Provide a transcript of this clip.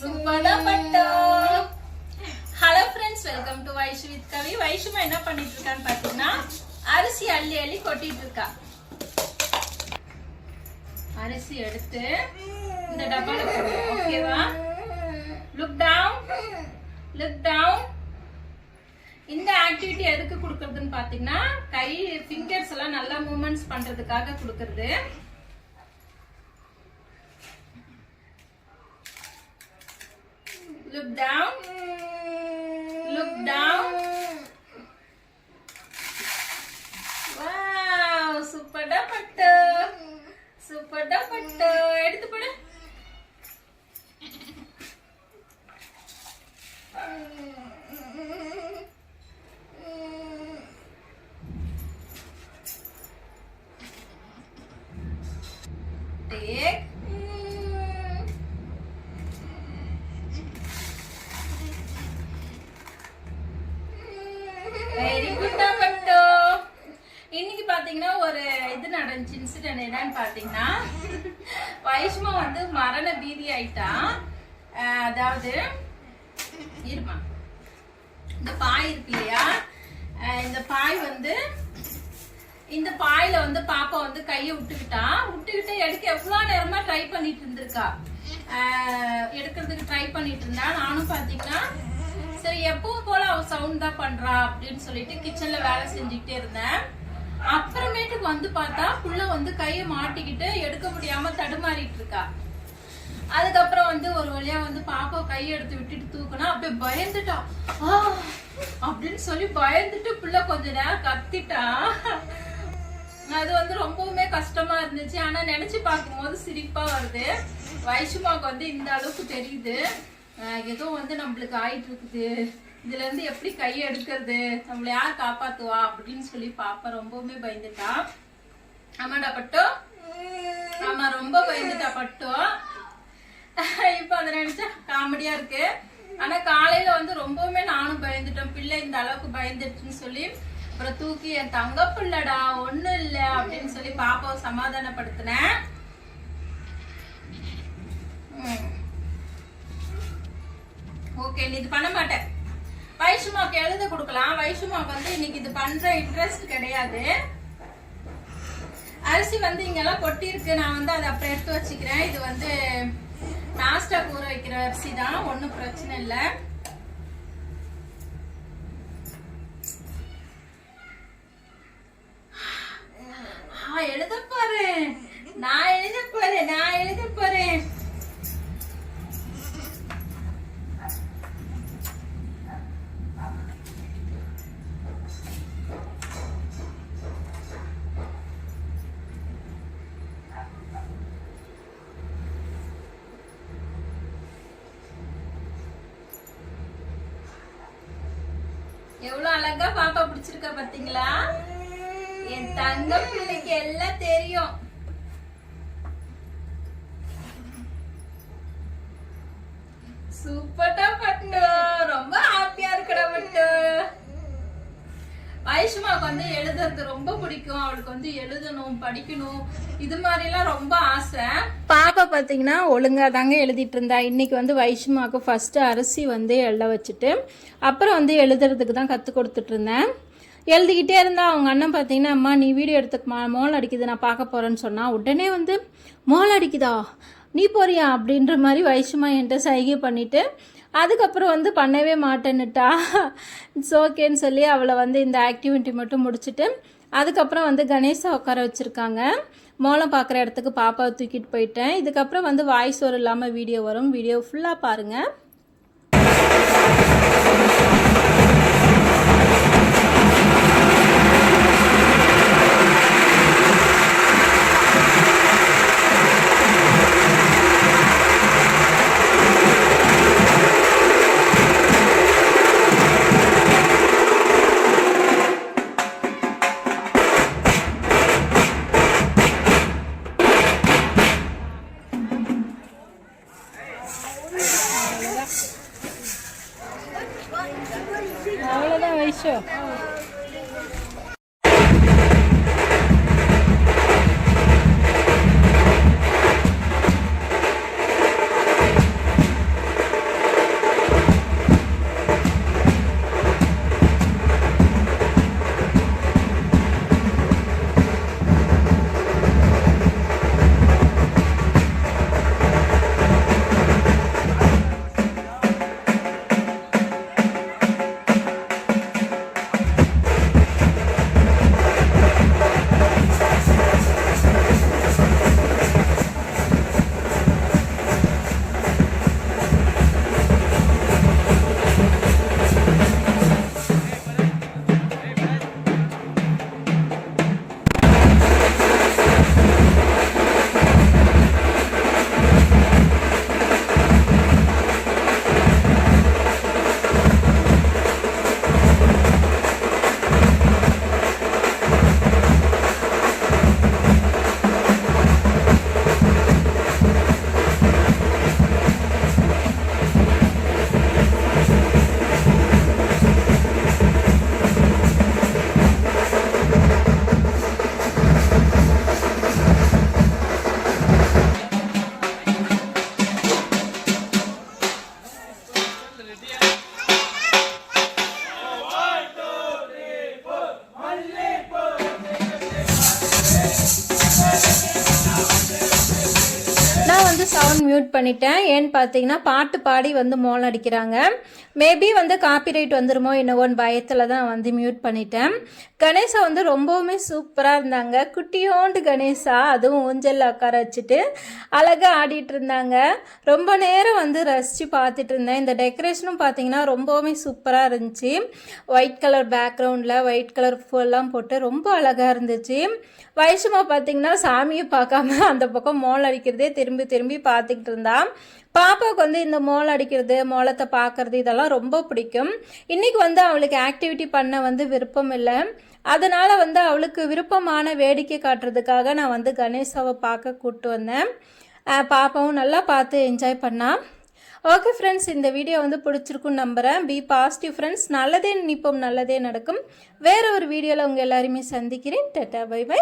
சூப்பரா hello friends welcome to Vaishu with Kavi வைஷுமா என்ன பண்ணிட்டு இருக்கான்னு பார்த்தீங்கன்னா அரிசி அள்ளி அள்ளி கொட்டிட்டு இருக்கா அரிசி எடுத்து இந்த டப்பால ஓகேவா லுக் டவுன் லுக் டவுன் இந்த ஆக்டிவிட்டி எதுக்கு கொடுக்கறதுன்னு பார்த்தீங்கன்னா கை ஃபிங்கர்ஸ் எல்லாம் நல்லா மூமெண்ட்ஸ் பண்றதுக்காக கொடுக்கறது. Look down. Look down. Wow, சூப்பர்டா பட்டு சூப்பர்டா பட்டு எடுத்து போடு Take. வெரி குட் பட்டு இன்னைக்கு பாத்தீங்கன்னா ஒரு இது என்னன்னு பாத்தீங்கன்னா வைஷ்மா வந்து மரண பீதி ஆயிட்டா. அதாவது இருமா? இந்த பாய் இருக்கு இல்லையா? இந்த பாய் வந்து இந்த பாயில வந்து பாப்பா வந்து கையை விட்டுக்கிட்டா. விட்டுக்கிட்டு எடுக்க எவ்வளவு நேரமா ட்ரை பண்ணிட்டு இருந்திருக்கா? எடுக்கிறதுக்கு ட்ரை பண்ணிட்டு இருந்தா. நானும் பாத்தீங்கன்னா சரி எப்பவும் போல அவ சவுண்ட் தான் பண்றா அப்படின்னு சொல்லிட்டு கிச்சன்ல வேலை செஞ்சுக்கிட்டே இருந்தேன். அப்புறமேட்டுக்கு வந்து பார்த்தா புள்ள வந்து கையை மாட்டிக்கிட்டு எடுக்க முடியாம தடுமாறிட்டு இருக்கா. அதுக்கப்புறம் வந்து ஒரு வழியா வந்து பாப்பா கையை எடுத்து விட்டுட்டு தூக்குனா அப்படியே பயந்துட்டா. அப்படின்னு சொல்லி பயந்துட்டு புள்ள கொஞ்ச நேரம் கத்திட்டா. அது வந்து ரொம்பவுமே கஷ்டமா இருந்துச்சு. ஆனா நினைச்சு பார்க்கும்போது சிரிப்பா வருது. வயசுமாவுக்கு வந்து இந்த அளவுக்கு தெரியுது. ஏதோ வந்து நம்மளுக்கு ஆயிட்டு இருக்குது. இதுல இருந்து எப்படி கை எடுக்கிறது? நம்மள யார் காப்பாத்துவா? அப்படின்னு சொல்லி பாப்பா ரொம்பவுமே பயந்துட்டா. ஆமாடா பட்டோ. ஆமா ரொம்ப பயந்துட்டா பட்டோ. இப்ப அதை நினைச்சா காமெடியா இருக்கு. ஆனா காலையில வந்து ரொம்பவுமே நானும் பயந்துட்டேன். பிள்ளை இந்த அளவுக்கு பயந்துட்டுன்னு சொல்லி. அப்புறம் தூக்கி என் தங்க பிள்ளடா ஒண்ணும் இல்ல அப்படின்னு சொல்லி பாப்பாவை சமாதானப்படுத்தினேன். ஓகே நீ இது பண்ண மாட்டேன். வைஷ்மாவுக்கு எழுத கொடுக்கலாம். வைஷுமாக்கு வந்து இன்னைக்கு இது பண்ற இன்ட்ரெஸ்ட் கிடையாது. அரிசி வந்து இங்கெல்லாம் கொட்டி இருக்கு நான் வந்து அதை அப்புறம் எடுத்து வச்சுக்கிறேன். இது வந்து நாஸ்டா கூற வைக்கிற அரிசி தான் ஒன்றும் பிரச்சனை இல்லை ஆ, எழுத போறேன் நான் எழுத போறேன் நான் எழுத போறேன் எவ்வளவு அழகா பாப்பா பிடிச்சிருக்க பாத்தீங்களா? என் தங்க பிள்ளைக்கு எல்லாம் தெரியும். சூப்பர்டா பட்டு ரொம்ப ஹாப்பியா இருக்கடா பட்டு வைஷ்மாக்கு வந்து எழுதுறது ரொம்ப பிடிக்கும். அவளுக்கு வந்து எழுதணும் படிக்கணும். இது மாதிரிலாம் ரொம்ப ஆசை. பாப்பா பார்த்தீங்கன்னா ஒழுங்காக தாங்க எழுதிட்டு இருந்தா. இன்னைக்கு வந்து வைஷ்மாவுக்கு ஃபர்ஸ்ட் அரிசி வந்து எழுத வச்சுட்டு அப்புறம் வந்து எழுதுறதுக்கு தான் கற்றுக் கொடுத்துட்டு இருந்தேன். எழுதிக்கிட்டே இருந்தா அவங்க அண்ணன் பார்த்தீங்கன்னா அம்மா நீ வீடியோ எடுத்துக்கமா மோல் அடிக்குது நான் பார்க்க போகிறேன்னு சொன்னால் உடனே வந்து மோல் அடிக்குதா? நீ போறியா? அப்படின்ற மாதிரி வைஷ்மா என்கிட்ட சைகை பண்ணிட்டு அதுக்கப்புறம் வந்து பண்ணவே மாட்டேன்னுட்டா. இட்ஸ் ஓகேன்னு சொல்லி அவளை வந்து இந்த ஆக்டிவிட்டி மட்டும் முடிச்சுட்டு அதுக்கப்புறம் வந்து கணேசா உட்கார வச்சுருக்காங்க. மோளம் பார்க்குற இடத்துக்கு பாப்பாவை தூக்கிட்டு போயிட்டேன். இதுக்கப்புறம் வந்து வாய்ஸ் ஓவர் இல்லாமல் வீடியோ வரும். வீடியோ ஃபுல்லாக பாருங்கள் அவ்வளோதான் வைஷோ மியூட் பண்ணிட்டேன். ஏன்னு பார்த்தீங்கன்னா பாட்டு பாடி வந்து மோளம் அடிக்கிறாங்க. மேபி வந்து காப்பிரைட் வந்துருமோ என்னவோன்னு பயத்தில் தான் வந்து மியூட் பண்ணிட்டேன். கணேசா வந்து ரொம்பவுமே சூப்பராக இருந்தாங்க. குட்டியோண்டு கணேசா அதுவும் ஊஞ்சலில் உட்கார வச்சுட்டு அழகாக ஆடிட்டு இருந்தாங்க. ரொம்ப நேரம் வந்து ரசித்து பார்த்துட்டு இருந்தேன். இந்த டெக்கரேஷனும் பார்த்தீங்கன்னா ரொம்பவுமே சூப்பராக இருந்துச்சு. ஒயிட் கலர் பேக்ரவுண்டில் ஒயிட் கலர் ஃபுல்லாம் போட்டு ரொம்ப அழகாக இருந்துச்சு. வயசுமா பார்த்தீங்கன்னா சாமியை பார்க்காம அந்த பக்கம் மோளம் அடிக்கிறதே திரும்பி திரும்பி பார்த்துக்கிட்டு இருந்தான். பாப்பாவுக்கு வந்து இந்த மோளம் அடிக்கிறது மோளத்தை பார்க்கறது இதெல்லாம் ரொம்ப பிடிக்கும். இன்றைக்கி வந்து அவளுக்கு ஆக்டிவிட்டி பண்ண வந்து விருப்பம் இல்லை. அதனால் வந்து அவளுக்கு விருப்பமான வேடிக்கை காட்டுறதுக்காக நான் வந்து கணேசாவை பார்க்க கூப்பிட்டு வந்தேன். பாப்பாவும் நல்லா பார்த்து என்ஜாய் பண்ணா. ஓகே ஃப்ரெண்ட்ஸ் இந்த வீடியோ வந்து பிடிச்சிருக்குன்னு நம்புகிறேன் பி பாசிட்டிவ் ஃப்ரெண்ட்ஸ் நல்லதே நினைப்போம் நல்லதே நடக்கும். வேற ஒரு வீடியோவில் உங்கள் எல்லாருமே சந்திக்கிறேன். Ta-ta by by